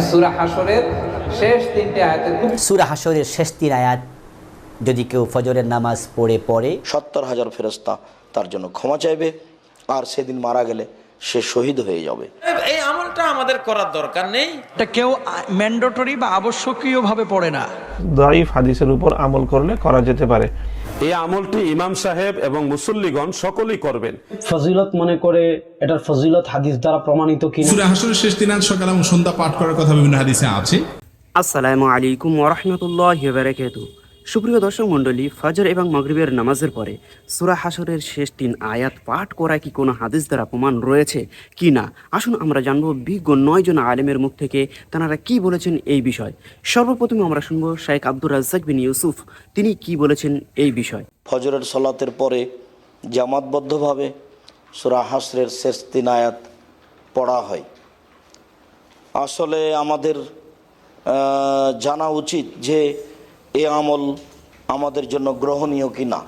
সুরা হাসরের শেষ তিনটে আয়াতে সুরা হাসরের শেষ তিন আয়াত যদি কেউ ফজরের নামাজ পড়ে পড়ে সত্তর হাজার ফেরস্তা তার জন্য ক্ষমা চাইবে আর সেদিন মারা গেলে সে শহীদ হয়ে যাবে। এই আমলটা আমাদের করার দরকার নেই। এটা কেউ ম্যান্ডেটরি বা আবশ্যকীয়ভাবে পড়ে না। দাইফ হাদিসের উপর আমল করলে করা যেতে পারে। এই আমলটি ইমাম সাহেব এবং মুসল্লিগণ সকলেই করবেন। ফজিলত মনে করে এটার ফজিলত হাদিস দ্বারা প্রমাণিত কি সূরা হাসরের শেষ দিন সকাল এবং সন্ধ্যা পাঠ করার কথা বিভিন্ন হাদিসে আছে। আসসালামু আলাইকুম ওয়া রাহমাতুল্লাহি ওয়া বারাকাতু সুপ্রিয় দর্শক মণ্ডলী, ফজর এবং মগরিবের নামাজের পরে সুরা হাসরের শেষ তিন আয়াত পাঠ করা কি কোনো হাদিস দ্বারা প্রমাণ রয়েছে কি না? আসুন আমরা জানব বিজ্ঞ নয় জন আলেমের মুখ থেকে তারা কি বলেছেন এই বিষয়। সর্বপ্রথমে আমরা শুনব শেখ আব্দুর রাজ্জাক বিন ইউসুফ, তিনি কি বলেছেন এই বিষয়? ফজরের সলাতের পরে জামাতবদ্ধভাবে সুরা হাসরের শেষ তিন আয়াত পড়া হয়। আসলে আমাদের জানা উচিত যে এ আমল আমাদের জন্য গ্রহণীয় কি না?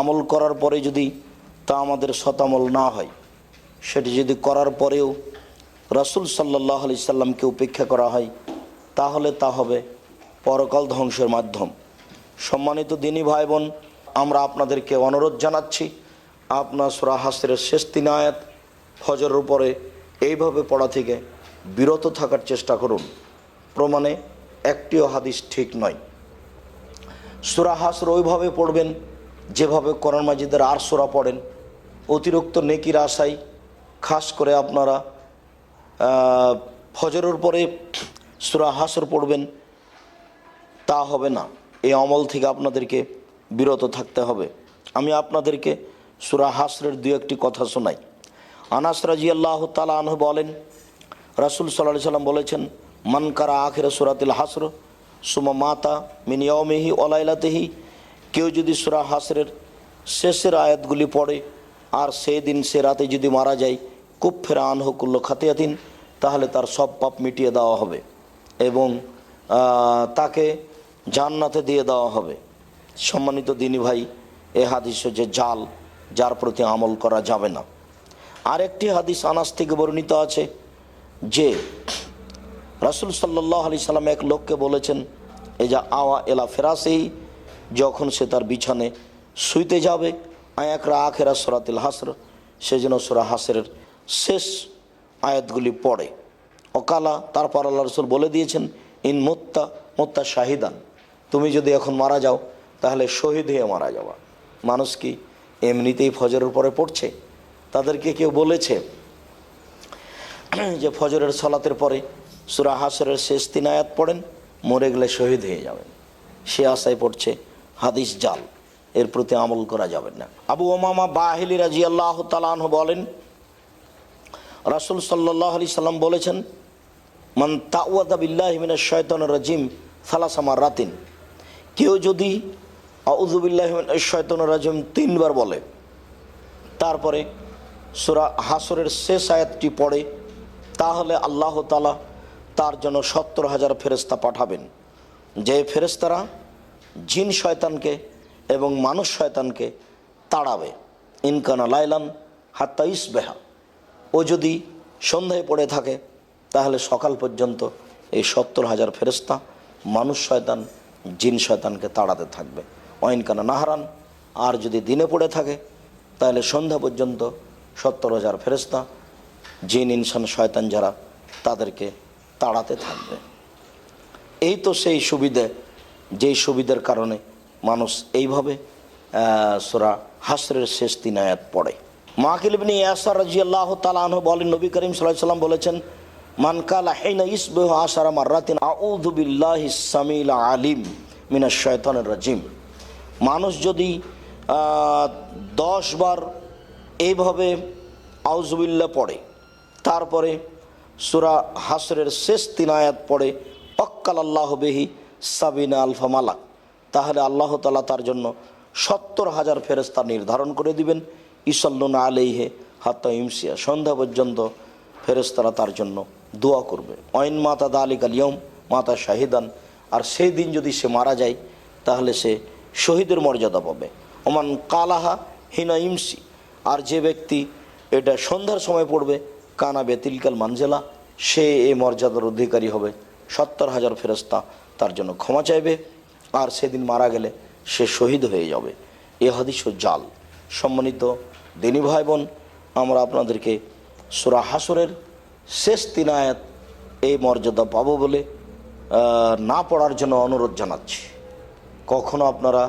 আমল করার পরে যদি তা আমাদের শতামল না হয়, সেটি যদি করার পরেও রসুল সাল্লাহ আলি সাল্লামকে উপেক্ষা করা হয়, তাহলে তা হবে পরকাল ধ্বংসের মাধ্যম। সম্মানিত দিনী ভাই বোন আমরা আপনাদেরকে অনুরোধ জানাচ্ছি, আপনার সুরা হাসরের শেষ তিন আয়াত ফজরের উপরে এইভাবে পড়া থেকে বিরত থাকার চেষ্টা করুন। প্রমাণে একটিও হাদিস ঠিক নয়। সুরা হাসর ওইভাবে পড়বেন, যেভাবে কোরআন মাজিদের আর সুরা পড়েন। অতিরিক্ত নেকির আশায় খাস করে আপনারা ফজরের পরে সুরা হাসর পড়বেন, তা হবে না। এই অমল থেকে আপনাদেরকে বিরত থাকতে হবে। আমি আপনাদেরকে সুরা হাসরের দু একটি কথা শোনাই। আনাস রাজি আল্লাহ তালা আনহ বলেন, রাসুল সাল্লাহ সাল্লাম বলেছেন মানকারা আখের সুরাতিল হাসর সুমা মাতা মিনিয়মেহি অলাইলাতেহি কেউ যদি সুরা হাসরের শেষের আয়াতগুলি পড়ে, আর সেই দিন, সে রাতে যদি মারা যায় কুফেরা আনহকুল্ল খাতিয়াতিন, তাহলে তার সব পাপ মিটিয়ে দেওয়া হবে এবং তাকে জান্নাতে দিয়ে দেওয়া হবে। সম্মানিত দিনী ভাই, এ হাদিস যে জাল, যার প্রতি আমল করা যাবে না। আরেকটি হাদিস আনাস থেকে বর্ণিত আছে যে রাসুল সাল্লাহ আলি সাল্লাম এক লোককে বলেছেন, এই যা আওয়া এলা ফেরাসেই যখন সে তার বিছানে শুইতে যাবে, আয়াকরা আখেরা সরাতিল হাসর, সে যেন সোরা হাসরের শেষ আয়াতগুলি পড়ে। অকালা, তারপর আল্লাহ রসুল বলে দিয়েছেন, ইন মোত্তা মোত্তা শাহিদান, তুমি যদি এখন মারা যাও, তাহলে শহীদ হয়ে মারা যাওয়া মানুষ কি এমনিতেই ফজরের পরে পড়ছে? তাদেরকে কেউ বলেছে যে ফজরের সলাতের পরে সুরা হাসরের শেষ তিন আয়াত পড়েন, মরে গেলে শহীদ হয়ে যাবেন। সে আশায় পড়ছে, হাদিস জাল, এর প্রতি আমল করা যাবে না। আবু ওমামা বাহিলি রাজি আল্লাহ তালাহ বলেন, রাসুল সাল্লাহ আলি সাল্লাম বলেছেন, মান তাওয়াদা বিল্লাহ মিনা শয়তন রাজিম সালাসামার রাতিন কেউ যদি আউজুবিল্লাহ শয়তন রাজিম, তিনবার বলে, তারপরে সুরা হাসরের শেষ আয়াতটি পড়ে, তাহলে আল্লাহ তালা তার জন্য সত্তর হাজার ফেরেস্তা পাঠাবেন। যে ফেরেস্তারা জিন শয়তানকে এবং মানুষ শয়তানকে তাড়াবে। ইনকানা লাইলান হাত্তা ইসবেহা। ও যদি সন্ধ্যায় পড়ে থাকে, তাহলে সকাল পর্যন্ত এই সত্তর হাজার ফেরেস্তা মানুষ শয়তান, জিন শয়তানকে তাড়াতে থাকবে। অইনকানা নাহারান, আর যদি দিনে পড়ে থাকে, তাহলে সন্ধ্যা পর্যন্ত সত্তর হাজার ফেরেস্তা জিন, ইনসান, শয়তান যারা, তাদেরকে তাড়াতে থাকবে। এই তো সেই সুবিধে, যেই সুবিধার কারণে মানুষ এইভাবে সোরা হাসরের শেষ তিন আয়াত পড়ে। মাকিল ইবনি ইয়াসার রাজি আল্লাহ তালাহ বলেন, নবী করিম সাল্লাহ সাল্লাম বলেছেন মানকালা হেনা ইসবেহ আসারা মার্রাতিন আউদুবিল্লাহ সামিল আলিম মিনা শয়তানের রাজিম। মানুষ যদি দশ বার এইভাবে আউজুবিল্লা পড়ে, তারপরে সুরা হাসরের শেষ তিন আয়াত পড়ে, অক্কাল আল্লাহ বেহি সাবিনা আলফা মালাক। তাহলে আল্লাহ তালা তার জন্য সত্তর হাজার ফেরেস্তা নির্ধারণ করে দিবেন। ইসল্লুনা আলেইহে হাত্তা ইমসিয়া সন্ধ্যা পর্যন্ত ফেরেস্তারা তার জন্য দোয়া করবে। অইন মাতা দা আলিক আলিয়ম মাতা শাহিদান। আর সেই দিন যদি সে মারা যায়, তাহলে সে শহীদের মর্যাদা পাবে। ওমান কালাহা হিনা ইমসি আর যে ব্যক্তি এটা সন্ধ্যার সময় পড়বে কানা বেতিলকাল মানজেলা, সে এই মর্যাদার অধিকারী হবে। সত্তর হাজার ফেরস্তা তার জন্য ক্ষমা চাইবে, আর সেদিন মারা গেলে সে শহীদ হয়ে যাবে। এ হাদিস জাল। সম্মানিত দিনী ভাই বোন আমরা আপনাদেরকে সুরা হাসরের শেষ তিন আয়াত এই মর্যাদা পাবো বলে না পড়ার জন্য অনুরোধ জানাচ্ছি। কখনো আপনারা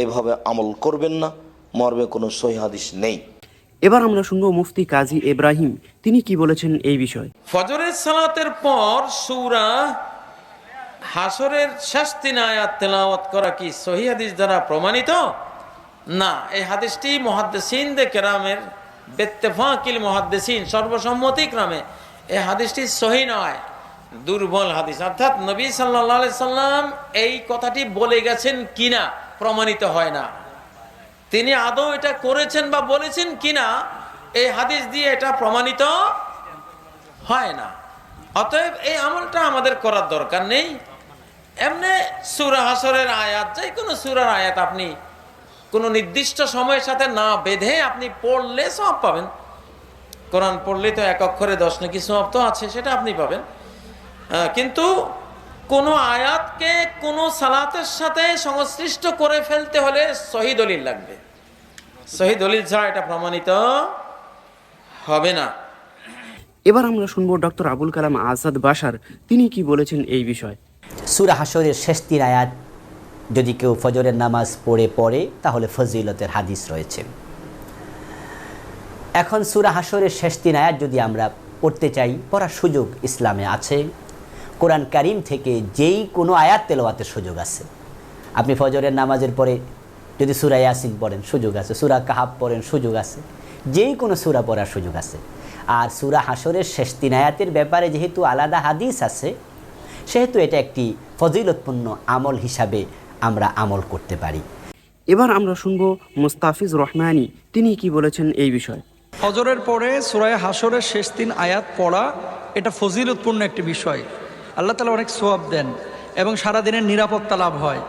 এইভাবে আমল করবেন না, মর্মে কোনো সহি হাদিস নেই। এবার আমরা শুনব মুফতি কাজী ইব্রাহিম। তিনি কি বলেছেন এই বিষয়ে? ফজরের সালাতের পর সূরা হাসরের শেষ তিন আয়াত তেলাওয়াত করা কি সহি হাদিস দ্বারা প্রমাণিত? না, এই হাদিসটি মহাদ্দেসিনদে কেরামের বেত্তেফাকিল মহাদ্দেসিন সর্বসম্মতি ক্রমে এই হাদিসটি সহি নয়, দুর্বল হাদিস। অর্থাৎ নবী সাল্লাহ সাল্লাম এই কথাটি বলে গেছেন কিনা প্রমাণিত হয় না। তিনি আদৌ এটা করেছেন বা বলেছেন কিনা, এই হাদিস দিয়ে এটা প্রমাণিত হয় না। অতএব এই আমলটা আমাদের করার দরকার নেই। এমনি সুরা হাসরের আয়াত যে কোনো সুরার আয়াত আপনি কোনো নির্দিষ্ট সময়ের সাথে না বেঁধে আপনি পড়লে সব পাবেন। কোরআন পড়লে তো এক অক্ষরে দশ নাকি সব তো আছে, সেটা আপনি পাবেন। কিন্তু কোনো আয়াতকে কোনো সালাতের সাথে সংশ্লিষ্ট করে ফেলতে হলে সহি দলিল লাগবে। সহি দলিল ছাড়া এটা প্রমাণিত হবে না। এবার আমরা শুনব ডক্টর আবুল কালাম আজাদ বাসার তিনি কি বলেছেন এই বিষয়ে। সুরা হাসরের শেষ তিন আয়াত যদি কেউ ফজরের নামাজ পড়ে পড়ে তাহলে ফজিলতের হাদিস রয়েছে। এখন সুরা হাসরের শেষ তিন আয়াত যদি আমরা পড়তে চাই পড়ার সুযোগ ইসলামে আছে। কোরআন কারিম থেকে যেই কোনো আয়াত তেলাওয়াতের সুযোগ আছে। আপনি ফজরের নামাজের পরে যদি সুরা ইয়াসিন পড়েন, সুযোগ আছে। সুরা কাহাব পড়েন, সুযোগ আছে। যেই কোনো সুরা পড়ার সুযোগ আছে। আর সুরা হাসরের শেষ তিন আয়াতের ব্যাপারে যেহেতু আলাদা হাদিস আছে, সেহেতু এটা একটি ফজিলতপূর্ণ আমল হিসাবে আমরা আমল করতে পারি। এবার আমরা শুনব মুস্তাফিজ রহমানি, তিনি কি বলেছেন এই বিষয়ে। ফজরের পরে সুরায় হাসরের শেষ দিন আয়াত পড়া, এটা ফজিলতপূর্ণ একটি বিষয়। আল্লাহ তালা অনেক সোয়াব দেন এবং সারাদিনের নিরাপত্তা লাভ হয়।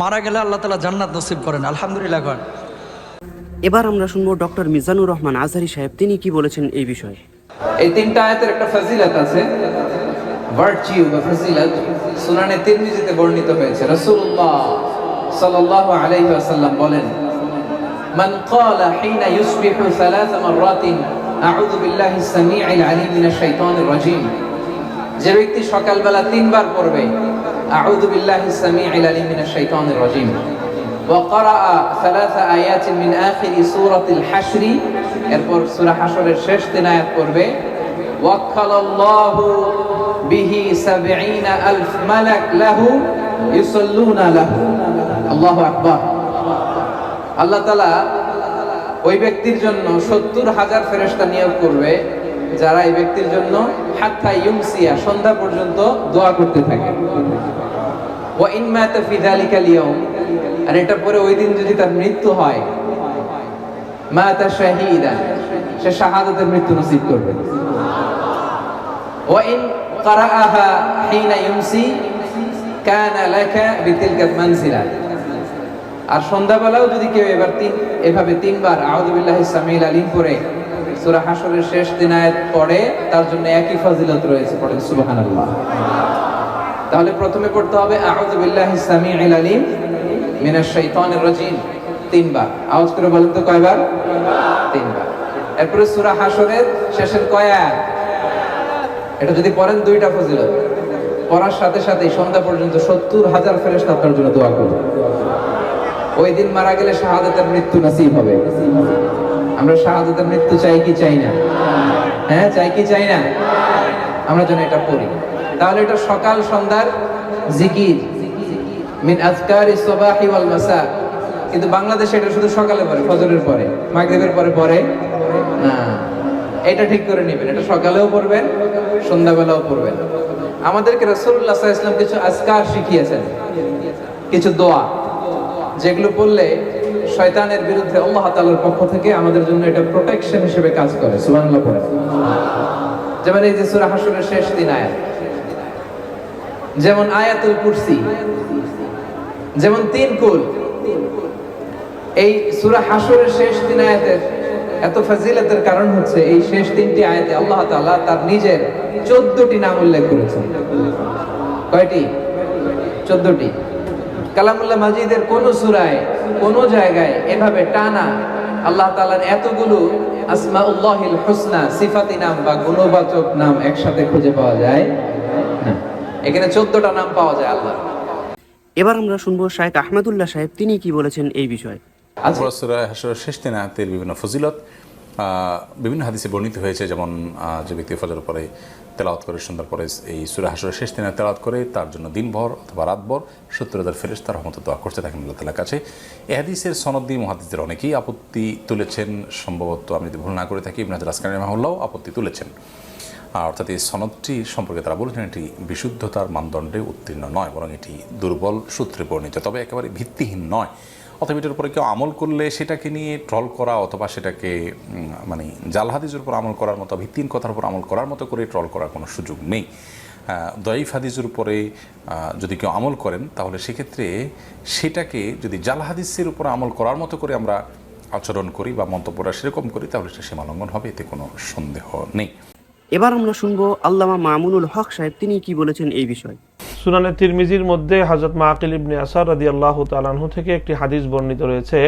মারা গেলে আল্লাহ তালা জান্নাত নসিব করেন। আলহামদুলিল্লাহ করেন এবার আমরা শুনব ডক্টর মিজানুর রহমান আজহারি সাহেব। তিনি কি বলেছেন এই বিষয়ে? এই তিনটা আয়াতের একটা ফজিলত আছে। ভার্চিউ বা ফজিলত সুনানে তিরমিজিতে বর্ণিত হয়েছে। রাসূলুল্লাহ সাল্লাল্লাহু আলাইহি ওয়াসাল্লাম বলেন মান ক্বালা হিনা ইউসবিহু সালাসা মাররাতিন আউযু বিল্লাহি সামিউল আলিম মিনাশ শাইতানির রাজীম। যে ব্যক্তি সকালবেলা তিনবার পড়বে, আউযু বিল্লাহি সামিউল আলিম মিনাশ শাইতানির রাজিম। ওয়া ক্বারা সালাসা আয়াতিন মিন আখিরি সূরাতিল হাশর, এরপর সূরা হাশরের শেষ তিন আয়াত পড়বে, ওয়াক্কালাল্লাহু বিহি 70 আলফ মালাক লাহু ইউসাল্লুনা লাহু। আল্লাহু আকবার। আল্লাহ তাআলা ওই ব্যক্তির জন্য সত্তর হাজার ফেরেশতা নিয়োগ করবে যারা এই ব্যক্তির জন্য হাত্তা ইউমসিয়া সন্ধ্যা পর্যন্ত দোয়া করতে থাকে ওয়া ইন মাতা ফি যালিকা লিয়াউম আর এটা পরে ওই দিন যদি তার মৃত্যু হয় মাতা শাহীদা সে শাহাদাতের মৃত্যু নসিব করবে ওয়া ইন قرأها حين يمسي كان لك بتلك المنزلة আর সন্ধ্যাবেলাও যদি কেউ এবার তিন এভাবে তিনবার আউযুবিল্লাহি সামিল আলিম পড়ে সূরা হাশরের শেষ দিন আয়াত পড়ে, তার জন্য একই ফজিলত রয়েছে পড়েন, সুবহানাল্লাহ। তাহলে প্রথমে পড়তে হবে আউযুবিল্লাহি সামিল আলিম মিনাশ শাইতানির রাজিম। তিনবার। আওয়াজ করে বলেন তো কয়বার? তিনবার। এরপরে সূরা হাশরের শেষের কয় আয়াত? এটা যদি পড়েন দুইটা ফজিলত। পড়ার সাথে সাথে সন্ধ্যা পর্যন্ত সত্তর হাজার ফেরেশতা আপনার জন্য দোয়া করবে। ওই দিন মারা গেলে শাহাদাতের মৃত্যু নসিব হবে। আমরা শাহাদাতের মৃত্যু চাই কি চাই না? হ্যাঁ চাই কি চাই না? আমরা যেন এটা পড়ি তাহলে এটা সকাল সন্ধ্যার জিকির। মিন আজকার সবাহি ওয়াল মাসা কিন্তু বাংলাদেশে এটা শুধু সকালে পড়ে, ফজরের পরে। মাগরিবের পরে পড়ে না। এটা ঠিক করে নেবেন। এটা সকালেও পড়বেন, সন্ধ্যাবেলাও পড়বেন। আমাদেরকে আলাইহি ওয়াসাল্লাম কিছু আজকার শিখিয়েছেন। কিছু দোয়া। যেগুলো বললে শয়তানের বিরুদ্ধে আল্লাহ তাআলার পক্ষ থেকে আমাদের জন্য এটা প্রোটেকশন হিসেবে কাজ করে। সুবহানাল্লাহ পড়ে। যেমন এই যে সূরা হাশরের শেষ দিন আয়াত। যেমন আয়াতুল কুরসি। যেমন তিন কুল। এই সূরা হাশরের শেষ দিন আয়াতের এত ফাজিলতের কারণ হচ্ছে এই শেষ তিনটি আয়াতে আল্লাহ তাআলা তার নিজের চোদ্দটি নাম উল্লেখ করেছেন। কয়টি? চোদ্দটি। কালামুল্লাহ মাজিদের কোন সূরায় কোন জায়গায় এভাবে টানা আল্লাহ তাআলার এতগুলো আসমাউল্লাহিল হুসনা সিফাতি নাম বা গুণবাচক নাম একসাথে খুঁজে পাওয়া যায় না। এখানে চোদ্দটা নাম পাওয়া যায় আল্লাহ। এবার আমরা শুনব শাহেক আহমেদুল্লাহ সাহেব তিনি কি বলেছেন এই বিষয়ে? আচ্ছা। হাসরের শেষ দিন আয়াতের বিভিন্ন ফজিলত আহ, বিভিন্ন হাদিসে বর্ণিত হয়েছে যেমন আহ, যে ব্যক্তি ফজর পরে তেলাওয়াত করে সুন্দর পরে এই সুরা হাসরের শেষ দিনে তেলাওয়াত করে তার জন্য দিনভর অথবা রাতভর সত্তর হাজার ফেরেস তার রহমত দোয়া করতে থাকেন আল্লাহ তালার কাছে। এহাদিসের হাদিসের সনদ্দি মহাদিসদের অনেকেই আপত্তি তুলেছেন। সম্ভবত আমি যদি ভুল না করে থাকি ইবনাজ রাসকানি মাহুল্লাও আপত্তি তুলেছেন। আর অর্থাৎ এই সনদটি সম্পর্কে তারা বলেছেন, এটি বিশুদ্ধতার মানদণ্ডে উত্তীর্ণ নয়, বরং এটি দুর্বল সূত্রে বর্ণিত। তবে একেবারে ভিত্তিহীন নয়। অথবা এটার উপরে কেউ আমল করলে সেটাকে নিয়ে ট্রল করা অথবা সেটাকে মানে জাল হাদিসের উপর আমল করার মতো, ভিত্তিহীন কথার উপর আমল করার মতো করে ট্রল করার কোনো সুযোগ নেই। দয়ীফ হাদিসের উপরে যদি কেউ আমল করেন, তাহলে সেক্ষেত্রে সেটাকে যদি জাল হাদিসের উপর আমল করার মতো করে আমরা আচরণ করি বা মন্তব্যটা সেরকম করি, তাহলে সেটা সীমালঙ্ঘন হবে, এতে কোনো সন্দেহ নেই। এবার আমরা শুনব আল্লামা মামুনুল হক সাহেব, তিনি কি বলেছেন এই বিষয়ে? সুনানে তিরমিজির মধ্যে হজরত মাকিল ইবনে আসার রাদি আল্লাহ তালাহু থেকে একটি হাদিস বর্ণিত রয়েছে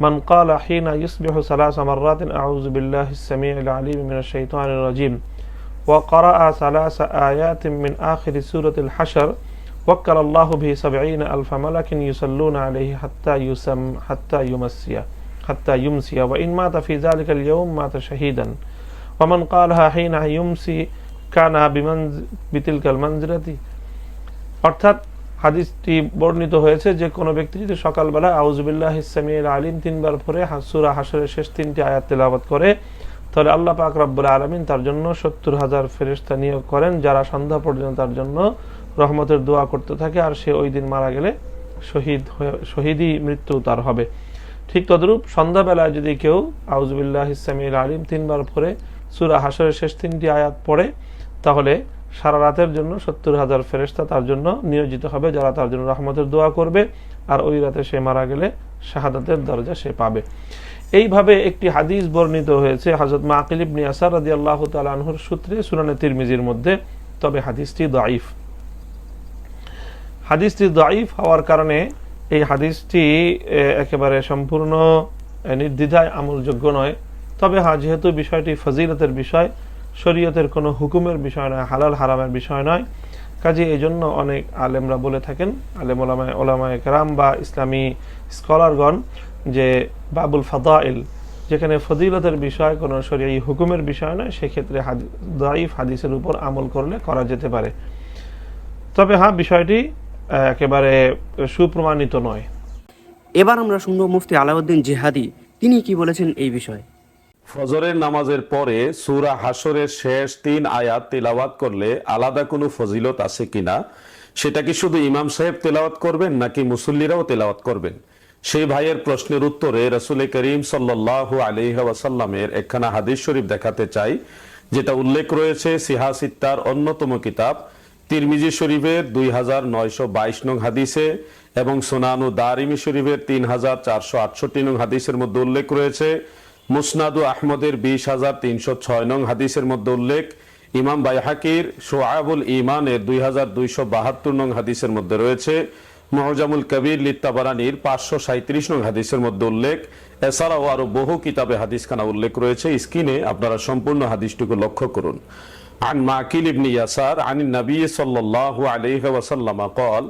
من قال حين يصبح ثلاث مرات أعوذ بالله السميع العليم من الشيطان الرجيم وقرأ ثلاث آيات من آخر سورة الحشر وكل الله به سبعين ألف ملك يصلون عليه حتى يسم حتى يمسي حتى يمسي وإن مات في ذلك اليوم مات شهيدا ومن قالها حين يمسي كان بمنز بتلك المنزلة অর্থাৎ হাদিসটি বর্ণিত হয়েছে যে কোনো ব্যক্তি যদি সকালবেলা আউজুবিল্লাহ ইসলামিল আলিম তিনবার পরে হাসুরা হাসরের শেষ তিনটি আয়াত তেলাবাত করে, তাহলে আল্লাহ পাক রব্বুল আলমিন তার জন্য সত্তর হাজার ফেরেস্তা নিয়োগ করেন যারা সন্ধ্যা পর্যন্ত তার জন্য রহমতের দোয়া করতে থাকে আর সে ওই দিন মারা গেলে শহীদ হয়ে শহীদই মৃত্যু তার হবে। ঠিক তদরূপ সন্ধ্যাবেলায় যদি কেউ আউজুবিল্লাহ ইসলামিল আলিম তিনবার পরে সুরা হাসরের শেষ তিনটি আয়াত পড়ে, তাহলে সারা রাতের জন্য সত্তর হাজার ফেরেস্তা তার জন্য নিয়োজিত হবে, যারা তার জন্য রহমতের দোয়া করবে, আর ওই রাতে সে মারা গেলে শাহাদাতের দরজা সে পাবে। এইভাবে একটি হাদিস বর্ণিত হয়েছে হজরত মাকিল ইবনে আসার রাদি আল্লাহ তালাহুর সূত্রে সুনানে তিরমিজির মধ্যে, তবে হাদিসটি দাইফ হাদিসটি দাইফ হওয়ার কারণে এই হাদিসটি একেবারে সম্পূর্ণ নির্দ্বিধায় আমলযোগ্য নয়। তবে হ্যাঁ যেহেতু বিষয়টি ফজিলতের বিষয় শরীয়তের কোনো হুকুমের বিষয় নয়, হালাল হারামের বিষয় নয়। কাজে এই জন্য অনেক আলেমরা বলে থাকেন, আলেম ওলামায় ওলামায় কেরাম বা ইসলামী স্কলারগণ, যে বাবুল ফাদাইল, যেখানে ফজিলতের বিষয়, কোনো শরীয় হুকুমের বিষয় নয়, সেক্ষেত্রে দাইফ হাদিসের উপর আমল করলে করা যেতে পারে। তবে হ্যাঁ বিষয়টি একেবারে সুপ্রমাণিত নয়। এবার আমরা শুনব মুফতি আলাউদ্দিন জেহাদি, তিনি কি বলেছেন এই বিষয়ে। ফজরের নামাজের পরে সূরা হাসরের শেষ তিন আয়াত তেলাওয়াত করলে আলাদা কোনো ফজিলত আছে কিনা? সেটা কি শুধু ইমাম সাহেব তেলাওয়াত করবেন নাকি মুসল্লিরাও তেলাওয়াত করবেন? সেই ভাইয়ের প্রশ্নের উত্তরে রসুল করিম সাল্লাল্লাহু আলাইহি ওয়াসাল্লামের একখানা হাদিস শরীফ দেখাতে চাই, যেটা উল্লেখ রয়েছে সিহাসিত্তার অন্যতম কিতাব, তিরমিজি শরীফের দুই হাজার নয়শো বাইশ নং হাদিসে এবং সোনানু দারিমি শরীফের তিন হাজার চারশো আটষট্টি নং হাদিসের মধ্যে উল্লেখ রয়েছে মুসনাদু আহমদের বিশ হাজার তিনশো ছয় নং হাদিসের মধ্যে উল্লেখ ইমাম বাইহাকির সোয়াবুল ইমানের দুই হাজার দুইশো বাহাত্তর নং হাদিসের মধ্যে রয়েছে মহজামুল কবির লিত্তাবারানির পাঁচশো সাঁত্রিশ নং হাদিসের মধ্যে উল্লেখ এছাড়াও আরো বহু কিতাবে হাদিসখানা উল্লেখ রয়েছে স্ক্রিনে আপনারা সম্পূর্ণ হাদিসটুকু লক্ষ্য করুন عن معكيل بن يسار عن النبي صلى الله عليه وسلم قال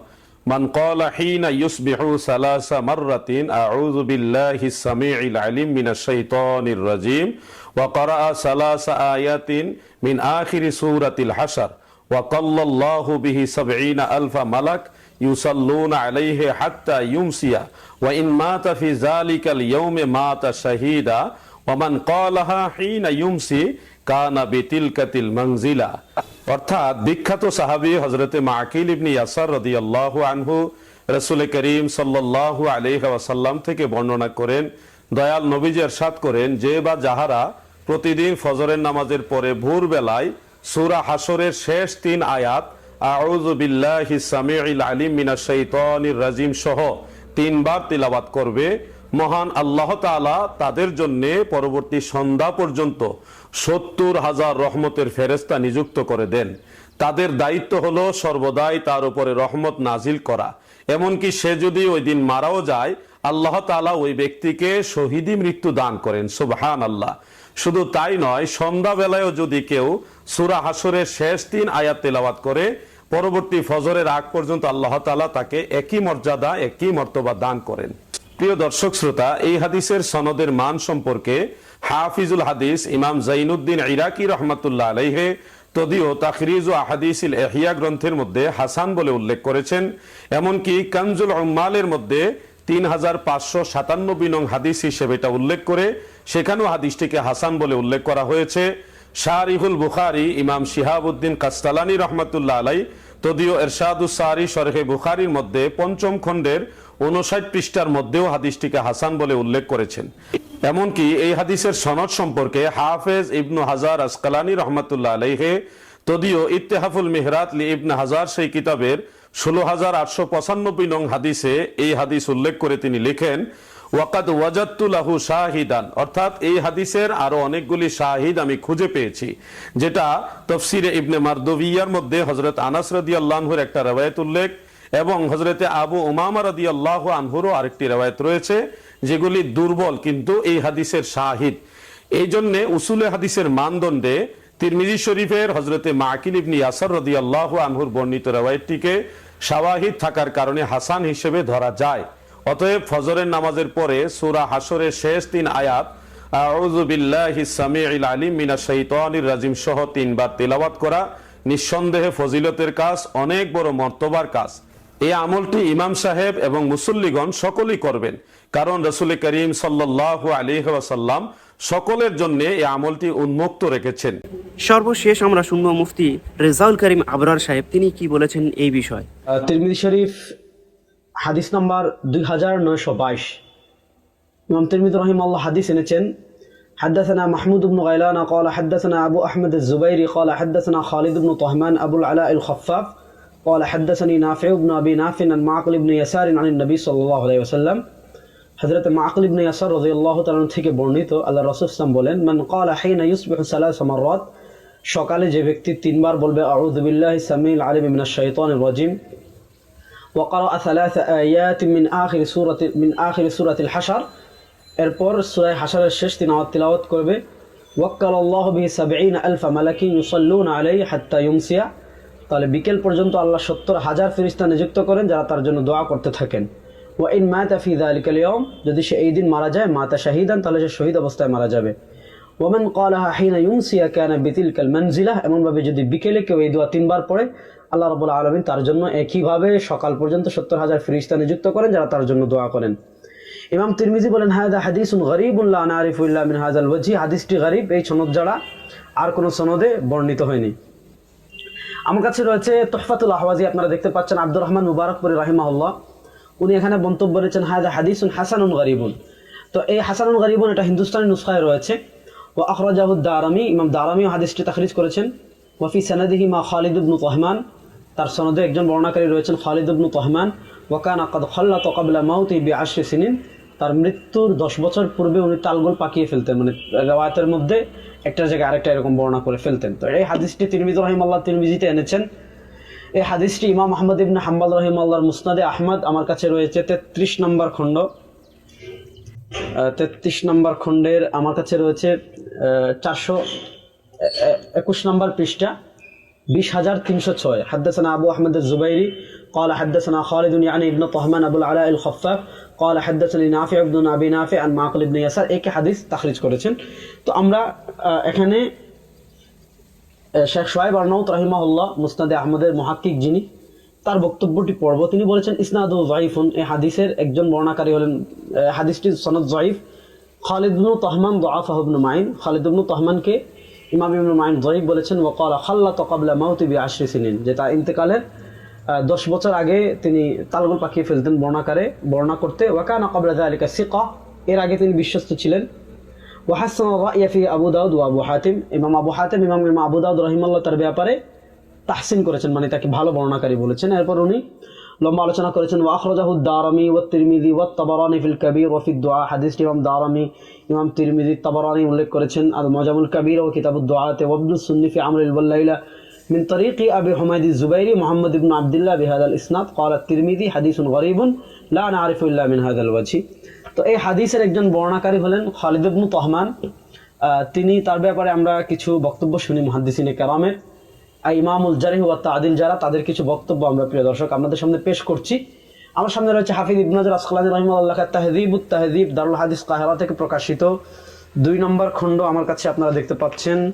من قال حين يصبح ثلاث مرة أعوذ بالله السميع العليم من الشيطان الرجيم وقرأ ثلاث آيات من آخر سورة الحشر. وقل الله به سبعين ألف ملك يصلون عليه حتى يمسي. وإن مات في ذلك اليوم مات شهيدا. ومن قالها حين يمسي كان بتلك المنزلة. অর্থাৎ বিখ্যাত সাহাবি হজরতে মাকিল ইবনি ইয়াসার রদি আল্লাহ আনহু রসুল করিম সাল্লাহ আলি আসাল্লাম থেকে বর্ণনা করেন, দয়াল নবীজ এরশাদ করেন যে বা যাহারা প্রতিদিন ফজরের নামাজের পরে ভোরবেলায় সুরা হাসরের শেষ তিন আয়াত রাজিম সহ তিনবার করবে, মহান আল্লাহ তাদের জন্য পরবর্তী সন্ধ্যা পর্যন্ত সত্তর হাজার রহমতের ফেরেস্তা নিযুক্ত করে দেন। তাদের দায়িত্ব হলো সর্বদাই তার উপরে রহমত নাজিল করা। এমনকি সে যদি ওই দিন মারাও যায়, আল্লাহ তাআলা ওই ব্যক্তিকে শহীদি মৃত্যু দান করেন সুবহান আল্লাহ শুধু তাই নয়, সন্ধ্যাবেলায়ও যদি কেউ সুরা হাসরের শেষ তিন আয়াত তেলাওয়াত করে, পরবর্তী ফজরের আগ পর্যন্ত আল্লাহ তালা তাকে একই মর্যাদা, একই মর্তবা দান করেন। প্রিয় দর্শক শ্রোতা, এই হাদিসের সনদের মান সম্পর্কে হাফিজুল হাদিস, ইমাম জাইনুদ্দিন ইরাকি রহমতুল্লাহ আলাইহে তদিও তাখরিজ ও আহাদিসিল এহিয়া গ্রন্থের মধ্যে হাসান বলে উল্লেখ করেছেন, এমনকি কানজুল উম্মালের মধ্যে তিন হাজার পাঁচশো সাতানব্বই নং হাদিস হিসেবে এটা উল্লেখ করে, সেখানেও হাদিসটিকে হাসান বলে উল্লেখ করা হয়েছে। শাহরিহুল বুখারি, ইমাম শিহাবুদ্দিন কাস্তালানি রহমতুল্লাহ আলাই তদিও এরশাদুস সারি শরহে বুখারির মধ্যে পঞ্চম খণ্ডের উনষাট পৃষ্ঠার মধ্যেও হাদিসটিকে হাসান বলে উল্লেখ করেছেন। এমনকি এই হাদিসের সনদ সম্পর্কে হাফেজ ইবনু হাজার আসকালানি রহমতুল্লাহ আলাইহে তদিও ইত্তেহাফুল মেহরাত লি ইবনে হাজার সেই কিতাবের ষোলো হাজার আটশো পঁচানব্বই নং হাদিসে এই হাদিস উল্লেখ করে তিনি লিখেন, ওয়াকাদ ওয়াজাত্তুলাহু শাহিদান। অর্থাৎ এই হাদিসের আরও অনেকগুলি শাহিদ আমি খুঁজে পেয়েছি, যেটা তফসিরে ইবনে মারদবিয়ার মধ্যে হজরত আনাস আল্লাহর একটা রেওয়ায়ত উল্লেখ এবং হজরতে আবু উমামা রদি আল্লাহ আনহুরও আরেকটি রেওয়ায়ত রয়েছে, যেগুলি দুর্বল কিন্তু এই হাদিসের শাহিদ। এই জন্য উসুলে হাদিসের মানদণ্ডে তিরমিজি শরীফের হজরতে মাকিল ইবনি ইয়াসর রদি আল্লাহ আনহুর বর্ণিত রেওয়ায়তটিকে শাওয়াহিদ থাকার কারণে হাসান হিসেবে ধরা যায়। অতএব ফজরের নামাজের পরে সূরা হাসরের শেষ তিন আয়াত সহ তিনবার তেলাওয়াত করা নিঃসন্দেহে ফজিলতের কাজ, অনেক বড় মর্তবার কাজ। এই আমলটি ইমাম সাহেব এবং মুসল্লিগণ সকলেই করবেন কারণ রসুল করিম সাল্লাল্লাহু আলাইহি ওয়াসাল্লাম সকলের জন্য এই আমলটি উন্মুক্ত রেখেছেন সর্বশেষ আমরা শুনবো মুফতি রেজাউল করিম আবরার সাহেব তিনি কি বলেছেন এই বিষয় তিরমিজি শরীফ হাদিস নাম্বার দুই হাজার নয়শো বাইশ ইমাম তিরমিদ রহিম আল্লাহ হাদিস এনেছেন حدثنا محمود بن غيلان قال حدثنا أبو أحمد الزبيري قال حدثنا خالد بن طهمان أبو العلاء الخفاف قال حدثني نافع بن أبي نافع عن معقل بن يسار عن النبي صلى الله عليه وسلم হজরত মাকল ইবনে ইয়াসার রাদিয়াল্লাহু তাআলা থেকে বর্ণিত আল্লাহ রাসূল সাল্লাল্লাহু বলেন মান ক্বালা হিনা ইউসবিহু সালাস মাররাত সকালে যে ব্যক্তি তিনবার বলবে আউযু বিল্লাহি সামিল আলিম মিনাশ শাইতানির রাজিম وقرأ ثلاث آيات من آخر سورة من آخر سورة الحشر এরপর সূরা হাশরের শেষ তিন আয়াত তিলাওয়াত করবে ওয়াক্কাল আল্লাহ বিহি সাবঈন আলফা মালাকিন ইউসাল্লুনা আলাইহি হাত্তা ইউমসিয়া তাহলে বিকেল পর্যন্ত আল্লাহ সত্তর হাজার ফেরেশতা নিযুক্ত করেন যারা তার জন্য দোয়া করতে থাকেন। ওয়া ইন মাতা ফি যালিকাল ইয়াউম, যদি সে এই দিন মারা যায়, মাতা শাহিদান, তাহলে সে শহীদ অবস্থায় মারা যাবে। ওমান ক্বালাহা হিনা ইউমসিয়া বিতিল কাল মানজিলাহ, এমনভাবে যদি বিকেলে কেউ এই দোয়া তিনবার পড়ে, আল্লাহ রাব্বুল আলামিন তার জন্য একইভাবে সকাল পর্যন্ত সত্তর হাজার ফিরিস্তা নিযুক্ত করেন যারা তার জন্য দোয়া করেন। ইমাম তিরমিজি বলেন হায়দা হাদিসুন গরিবুল্লাহ নারিফুল্লাহ মিন হাজাল ওয়াজি হাদিসটি গরিব, এই সনদ ছাড়া আর কোনো সনদে বর্ণিত হয়নি। আমার কাছে রয়েছে তোহফাতুল আহওয়াজি, আপনারা দেখতে পাচ্ছেন আব্দুর রহমান মুবারকপুরি রাহিমাহুল্লাহ। উনি এখানে মন্তব্য করেছেন হায়দা হাদিসুন হাসানুন গরিবুন। তো এই হাসানুন গরিবুন এটা হিন্দুস্তানি নুসখায় রয়েছে। ও আখরাজাহুদ দারামি, ইমাম দারামিও হাদিসটি তাখরিজ করেছেন। ওয়াফি সানাদিহি মা খালিদ ইবনু তহমান, তার সনদে একজন বর্ণাকারী রয়েছেন খালিদ ইবনু তহমান। ওয়াকান আকাদ খাল্লা তকাবলা মাউতি বি আশরি সিনিন, তার মৃত্যুর দশ বছর পূর্বে উনি তালগোল পাকিয়ে ফেলতেন মানে রেওয়ায়তের মধ্যে। একটা জায়গায় আরেকটা এরকম বর্ণনা করে ফেলতেন তো এই হাদিসটি তিরমিজ রহিমাল্লাহ তিরমিজিতে এনেছেন এই হাদিসটি ইমাম আহমদ ইবনে হাম্বাল রহিম আল্লাহর মুসনাদে আহমদ আমার কাছে রয়েছে তেত্রিশ নম্বর খণ্ড তেত্রিশ নম্বর খণ্ডের আমার কাছে রয়েছে চারশো একুশ নম্বর পৃষ্ঠা বিশ হাজার তিনশো ছয় حدثنا أبو أحمد الزبيري قال حدثنا خالد يعني ابن طهمان أبو العلاء الخفاف কল হাদ্দাসলি নাফি আব্দুল আবি নাফি আর মাকল ইবনে ইয়াসার একে হাদিস তাখরিজ করেছেন? তো আমরা এখানে শেখ সোহাইব আর্নাউত রহিমাহুল্লাহ মুস্তাদে আহমদের মহাক্কিক যিনি, তার বক্তব্যটি পড়ব। তিনি বলেছেন, ইসনাদু জাইফুন এই হাদিসের একজন বর্ণাকারী হলেন হাদিসটি সনদ জাইফ খালিদুল তহমান দোয়াফাহবনু মাইন। খালিদুল তহমানকে ইমাম ইবনু মাইন জয়ীফ বলেছেন ওয়াকাল খাল্লা তকাবলা মাহতিবি আশ্রিসিন যে তার ইন্তেকালের দশ বছর আগে তিনি তালগুল পাকিয়ে ফেলতেন বর্ণাকারে, বর্ণনা করতে ওয়াকানা কবলা আলিকা সিকা এর আগে তিনি বিশ্বস্ত ছিলেন। ওয়াহাসান ইয়াফি আবু দাউদ ও আবু হাতিম ইমাম আবু হাতিম, ইমাম ইমাম আবু দাউদ রহিমাল্লাহ তার ব্যাপারে তাহসিন করেছেন মানে তাকে ভালো বর্ণাকারী বলেছেন। এরপর উনি লম্বা আলোচনা করেছেন ওয়াখরাজাহু দারামি ওয়া তিরমিজি ওয়া তাবারানি ফিল কাবীর ওয়া ফিদ দুআ হাদিসটি ইমাম দারামি, ইমাম তিরমিজি, তাবারানি উল্লেখ করেছেন। আর মজামুল কাবীর ও কিতাবুদ দুআতে ওয়াবদুল সুন্নি ফি আমরিল ওয়াল্লাইলা من طريق أبي حميد الزبيري محمد بن عبد الله بهذا الإسناد قال الترمذي حديث غريب لا نعرف إلا من هذا الوجه তো এই হাদিসের একজন বর্ণাকারী হলেন খালিদ ইবনু তহমান আহ, তিনি তার ব্যাপারে আমরা কিছু বক্তব্য শুনি মুহাদ্দিসিনে কেরামের আর ইমামুল জারিহ ওয়া তাদিল যারা তাদের কিছু বক্তব্য আমরা প্রিয় দর্শক আপনাদের সামনে পেশ করছি আমার সামনে রয়েছে হাফিজ ইবনাজর আসকালানি রহিমাল্লাহ তাহদিব তাহদিব দারুল হাদিস কাহেরা থেকে প্রকাশিত দুই নম্বর খণ্ড আমার কাছে আপনারা দেখতে পাচ্ছেন আহ,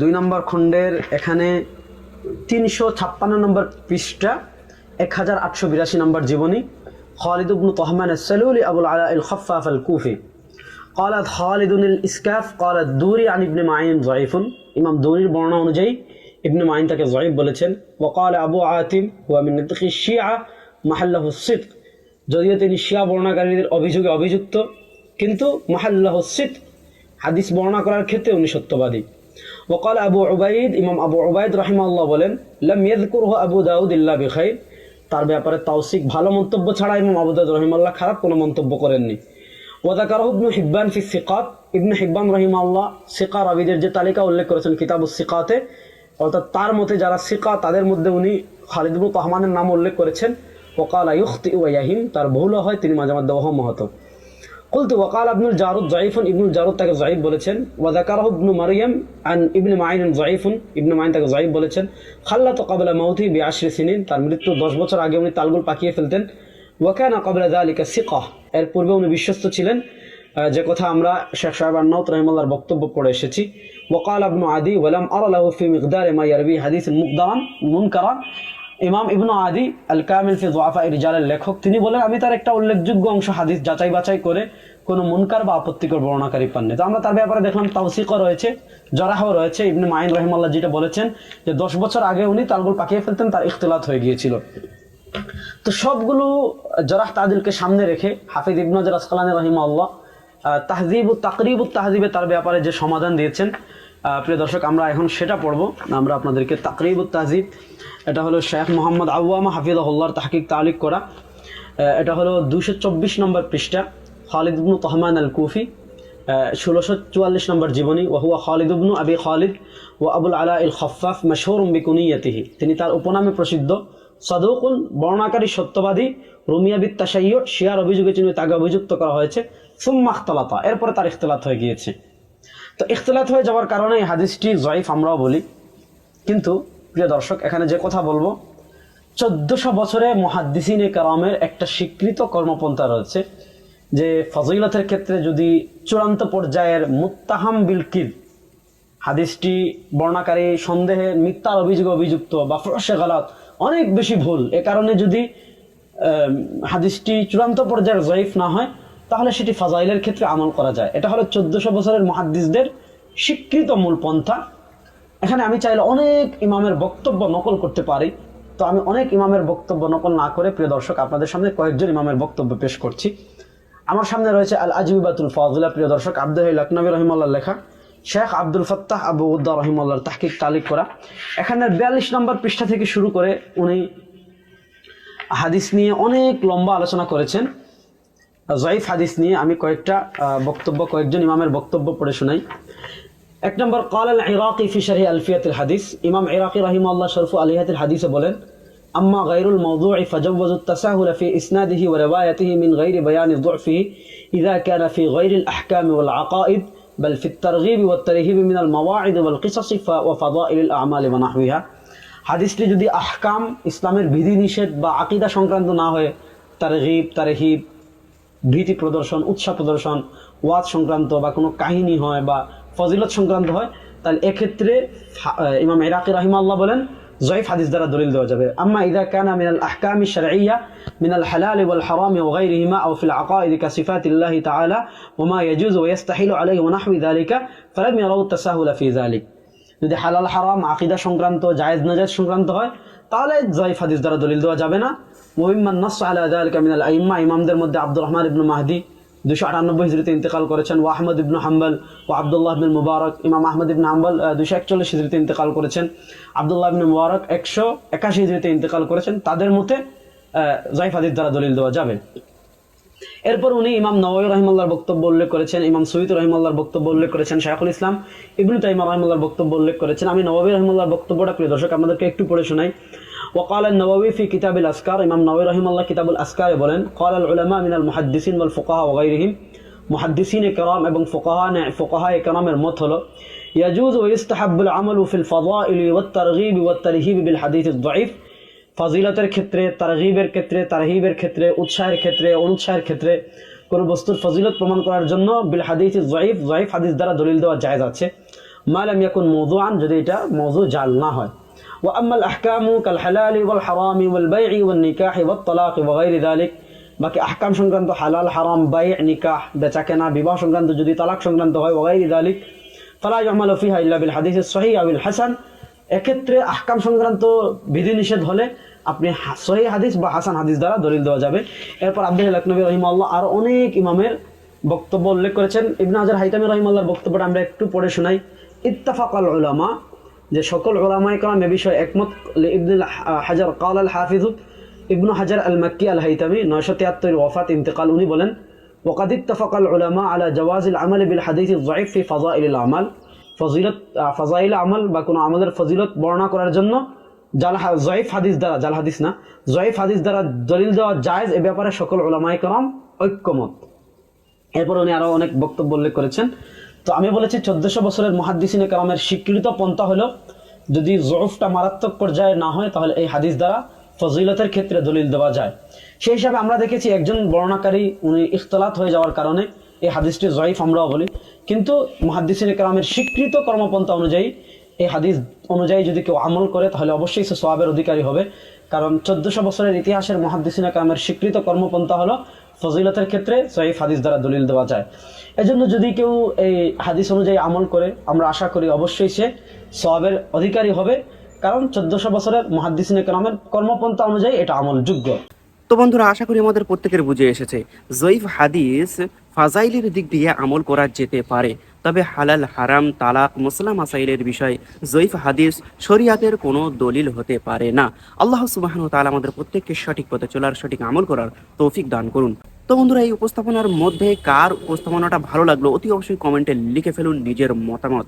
দুই নম্বর খণ্ডের এখানে তিনশো ছাপ্পান্ন নম্বর পৃষ্ঠা এক হাজার আটশো বিরাশি নম্বর জীবনী খালিদ ইবনু তহমান السلولي أبو العلاء الخفاف الكوفي قالت خالد الإسكاف قال الدوري عن ابن معين ضعيف ইমাম দৌরির বর্ণনা অনুযায়ী ইবনে মাইন তাকে জয়ীব বলেছেন وقال أبو عاتم هو من نطق الشيعة محله الصدق যদিও তিনি শিয়া বর্ণাকারীদের অভিযোগে অভিযুক্ত কিন্তু মাহাল্লাহ সিদ হাদিস বর্ণনা করার ক্ষেত্রে উনি সত্যবাদী وقال أبو عبيد ইমাম আবু উবাইদ রাহিমাল্লাহ বলেন لم يذكره أبو داود إلا بخير তার ব্যাপারে তাওসিক ভালো মন্তব্য ছাড়া ইমাম আবু দাউদ রহিমাল্লাহ খারাপ কোনো মন্তব্য করেননি ওয়াদাকারহ ইবনু হিব্বান ফি সিকাত ইবনু হিব্বান রহিমাল্লাহ সিকা রাবিদের যে তালিকা উল্লেখ করেছেন কিতাবু সিকাতে অর্থাৎ তার মতে যারা সিকা তাদের মধ্যে উনি খালিদ ইবনু তহমানের নাম উল্লেখ করেছেন ওকাল আয়ুখতি ওয়াহিম তার বহুল হয় তিনি মাঝে মধ্যে ওহম হতো قلت وقال ابن الجارود ضعيف ابن الجارود তাকে ضعيف বলেছেন وذكره ابن مريم عن ابن معين ضعيف ابن معين তাকে ضعيف বলেছেন خلط قبل موته بعشر سنين তার মৃত্যু 10 বছর আগে উনি তালগুল পাকিয়ে ফেলতেন وكان قبل ذلك ثقة এর পূর্বে উনি বিশ্বস্ত ছিলেন আহ, যে কথা আমরা শেখ সাহেব আন্নাউত রহিমাল্লাহর বক্তব্য পড়ে এসেছি وقال ابن عدي ولم أرى له في مقدار ما يروي حديث مقدرا منكرا ইমাম ইবনু আদি আল কামিল ফি জোয়াফা রিজালের লেখক, তিনি বলেন, আমি তার একটা উল্লেখযোগ্য অংশ হাদিস যাচাই বাছাই করে কোনো মুনকার বা আপত্তিকর বর্ণাকারী পাননি। তো আমরা তার ব্যাপারে দেখলাম তাওসিকও রয়েছে জরাহ রয়েছে। ইবনে মাইন রহিমাল্লাহ যেটা বলেছেন যে, দশ বছর আগে উনি তালগুল পাকিয়ে ফেলতেন, তার ইখতলাত হয়ে গিয়েছিল। তো সবগুলো জরাহ তাদিলকে সামনে রেখে হাফিজ ইবনাজর আসকালানি রহিমাল্লাহ তাহজিব ও তাকরিব তাহজিবে তার ব্যাপারে যে সমাধান দিয়েছেন প্রিয় দর্শক, আমরা এখন সেটা পড়ব। আমরা আপনাদেরকে তাকরিব তাহজিব এটা হলো শেখ মোহাম্মদ আউয়ামা হাফিজাহুল্লাহর তাহকিক তালিক করা। এটা হলো দুশো চব্বিশ নম্বর পৃষ্ঠা, খালিদ ইবনু তহমান আল কুফি ষোলোশো চুয়াল্লিশ নম্বর জীবনী ওহুয়া খালিদ ইবনু আবি খালিদ ও আবুল আলা ইল খফাফ মশহুর বিকুনিয়তিহি। তিনি তার উপনামে প্রসিদ্ধ সদৌকুল বর্ণাকারী সত্যবাদী, রুমিয়া বিত্তাশাইয় শিয়ার অভিযোগে চিহ্নে তাকে অভিযুক্ত করা হয়েছে। সুম্মাখতলাতা এরপরে তার ইখতলাত হয়ে গিয়েছে। তো ইখতলাত হয়ে যাওয়ার কারণে এই হাদিসটি জয়ীফ আমরাও বলি। কিন্তু প্রিয় দর্শক, এখানে যে কথা বলব, চোদ্দশো বছরে মহাদ্দিসিনে কারামের একটা স্বীকৃত কর্মপন্থা রয়েছে, যে ফজিলতের ক্ষেত্রে যদি চূড়ান্ত পর্যায়ের মুত্তাহাম বিলকির, হাদিসটি বর্ণাকারী সন্দেহে মিথ্যার অভিযোগে অভিযুক্ত বা ফরসে গালাত অনেক বেশি ভুল। এ কারণে যদি হাদিসটি চূড়ান্ত পর্যায়ের জয়ীফ না হয়, তাহলে সেটি ফাজাইলের ক্ষেত্রে আমল করা যায়। এটা হলো চোদ্দশো বছরের মহাদ্দিসদের স্বীকৃত মূল পন্থা। এখানে আমি চাইলে অনেক ইমামের বক্তব্য নকল করতে পারি। তো আমি অনেক ইমামের বক্তব্য নকল না করে, প্রিয় দর্শক, আপনাদের সামনে কয়েকজন ইমামের বক্তব্য পেশ করছি। আমার সামনে রয়েছে আল আজিবাতুল ফাজলা, প্রিয় দর্শক আব্দুল লখনবী রহিমাল্লাহ লেখা, শেখ আব্দুল ফত্তাহ আবু উদ্দা রহিমাল্লাহর তাহকিক তালিক করা। এখানে বিয়াল্লিশ নম্বর পৃষ্ঠা থেকে শুরু করে উনি হাদিস নিয়ে অনেক লম্বা আলোচনা করেছেন। জয়ীফ হাদিস নিয়ে আমি কয়েকটা বক্তব্য, কয়েকজন ইমামের বক্তব্য পড়ে শোনাই। এক নম্বর قال العراقي في شرح ألفية الحديث إمام عراقي رحمه الله شرف ألفية الحديث বলেন أما غير الموضوع فجوزوا التساهل في إسناده وروايته من غير بيان ضعفه إذا كان في غير الأحكام والعقائد بل في الترغيب والترهيب من المواعظ والقصص ف- وفضائل الأعمال ونحوها হাদিসটি যদি আহকাম ইসলামের বিধি নিষেধ বা আকিদা সংক্রান্ত না হয়ে তারগিব তারহিব ভীতি প্রদর্শন উৎসাহ প্রদর্শন ওয়াজ সংক্রান্ত বা কোনো কাহিনী হয় বা ফজিলত সংক্রান্ত হয়, তাহলে এক্ষেত্রে ইমাম ইরাকি রাহিমা আল্লাহ বলেন, জয়ীফ হাদিস দ্বারা দলিল দেওয়া যাবে। আম্মা ইদা কানা মিনাল আহকামি শরঈয়া, মিনাল হালাল ওয়াল হারাম ওয়া গায়রিহিমা, আও ফিল আকাইদ কা সিফাতিল্লাহি তাআলা, ওয়া মা ইয়াজুজ ওয়া ইয়াস্তাহিলু আলাইহি ওয়া নাহউ যালিকা, ফালাম ইয়ারাউ তাসাহুল ফি যালিক। যদি হালাল, হারাম, আকীদা সংক্রান্ত, জায়েজ, নাজায়েজ সংক্রান্ত হয়, তাহলে জয়ীফ হাদিস দ্বারা দলিল দেওয়া যাবে না। ওয়া মিম্মান নাস আলা যালিকা মিনাল আইম্মা, ইমামদের মধ্যে আব্দুর রহমান ইবনে মাহদী দুশো আটানব্বই হিজড়িতে ইন্তেকাল করেছেন। ও আহমদ ইবনু হাম্বল ও আবদুল্লাহ বিন মুবারক, ইমাম আহমদ ইবনু হাম্বল দুশো একচল্লিশ হিজড়িতে ইন্তেকাল করেছেন। আবদুল্লাহ বিন মুবারক একশো একাশি হিজড়িতে ইন্তেকাল করেছেন। তাদের মতে জাইফ হাদিস দ্বারা দলিল দেওয়া যাবে। এরপর উনি ইমাম নওয়াই রহিমাল্লাহর বক্তব্য উল্লেখ করেছেন, ইমাম সৈয়দ রহিমাল্লাহর বক্তব্য উল্লেখ করেছেন শাহুল ইসলাম ইবনু তাইমা রহিমাল্লাহর বক্তব্য উল্লেখ করেছেন। আমি নবাবী রহিমাল্লাহর বক্তব্যটা প্রিয় দর্শক, আপনাদেরকে একটু পড়ে শোনাই। وقال النووي في كتاب الأسكار إمام نووي رحمه الله كتاب الأسكار بولن قال العلماء من المحدثين والفقهاء وغيرهم محدثين كرام ابن فقهاء فقهاء كرام المطلع يجوز ويستحب العمل في الفضائل والترغيب والترهيب بالحديث الضعيف ফজিলতের ক্ষেত্রে তারহিবের ক্ষেত্রে তারহিবের ক্ষেত্রে উৎসাহের ক্ষেত্রে অনুৎসাহের ক্ষেত্রে কোনো বস্তুর ফজিলত প্রমাণ করার জন্য বিল হাদিস জয়ীফ জয়ীফ হাদিস দ্বারা দলিল দেওয়া যায় যাচ্ছে মালাম ইয়াকুন মৌজু আন যদি এটা মৌজু জাল না হয় ওয়াম্মাল আহকামু কাল হালাল ওয়াল হারামি ওয়াল বাইঈ ওয়াল বাকি আহকাম সংক্রান্ত হালাল, হারাম বাই নিকাহ বেচা কেনা বিবাহ সংক্রান্ত যদি তালাক সংক্রান্ত হয় ওয়াইরি দালিক ফালা ইহমাল ফিহা ইল্লা হাদিস সহি আবিল হাসান। এক্ষেত্রে আহকাম সংক্রান্ত বিধিনিষেধ হলে আপনি সহি হাদিস বা হাসান হাদিস দ্বারা দলিল দেওয়া যাবে। এরপর আব্দুল লকনবী রহিমাল্লাহ আর অনেক ইমামের বক্তব্য উল্লেখ করেছেন। ইবনা হাইতামি রহিমাল্লাহর বক্তব্যটা আমরা একটু পড়ে শোনাই। ইত্তাফাকাল উলামা যে সকল ওলামায়ে কেরাম এ বিষয়ে একমত ইবনুল হাজার কাল আল হাফিজ ইবনু হাজার আল মাক্কি আল হাইতামি নয়শো তিয়াত্তর ওয়াফাত ইন্তেকাল উনি বলেন وقد اتفق العلماء على جواز العمل بالحديث الضعيف في فضائل الأعمال ফজিলত আহ, ফাজাইল আমল বা কোনো আমলের ফজিলত বর্ণনা করার জন্য জাল হা- জয়ীফ হাদিস দ্বারা জাল হাদিস না জয়ীফ হাদিস দ্বারা দলিল দেওয়া জায়েজ এ ব্যাপারে সকল ওলামায়ে কেরাম ঐক্যমত এরপর উনি আরো অনেক বক্তব্য উল্লেখ করেছেন তো আমি বলেছি চোদ্দশো বছরের মহাদ্দিসিনে কালামের স্বীকৃত পন্থা হলো, যদি জরফটা মারাত্মক পর্যায়ে না হয়, তাহলে এই হাদিস দ্বারা ফজিলতের ক্ষেত্রে দলিল দেওয়া যায়। সেই হিসাবে আমরা দেখেছি একজন বর্ণাকারী উনি ইখতলাত হয়ে যাওয়ার কারণে এই হাদিসটি জয়ীফ আমরাও বলি। কিন্তু মহাদ্দিসিনে কালামের স্বীকৃত কর্মপন্থা অনুযায়ী, এই হাদিস অনুযায়ী যদি কেউ আমল করে, তাহলে অবশ্যই সে সোয়াবের অধিকারী হবে। কারণ চোদ্দশো বছরের ইতিহাসের মহাদ্দিসিনে কালামের স্বীকৃত কর্মপন্থা হলো, ফজিলতের ক্ষেত্রে সহিফ হাদিস দ্বারা দলিল দেওয়া যায়। এজন্য যদি কেউ এই হাদিস অনুযায়ী আমল করে, আমরা আশা করি অবশ্যই সে সবের অধিকারী হবে। কারণ চোদ্দশো বছরের মহাদ্দিসিন কালামের কর্মপন্থা অনুযায়ী এটা আমলযোগ্য। তো বন্ধুরা, আশা করি আমাদের প্রত্যেকের বুঝে এসেছে, জয়ীফ হাদিস ফাজাইলের দিক দিয়ে আমল করা যেতে পারে। তবে হালাল, হারাম, তালাক, মুসলাম মাসাইলের বিষয় জৈফ হাদিস শরিয়াতের কোনো দলিল হতে পারে না। আল্লাহ সুবাহন তাআলা আমাদের প্রত্যেককে সঠিক পথে চলার, সঠিক আমল করার তৌফিক দান করুন। তো বন্ধুরা, এই উপস্থাপনার মধ্যে কার উপস্থাপনাটা ভালো লাগল? অতি অবশ্যই কমেন্টে লিখে ফেলুন নিজের মতামত।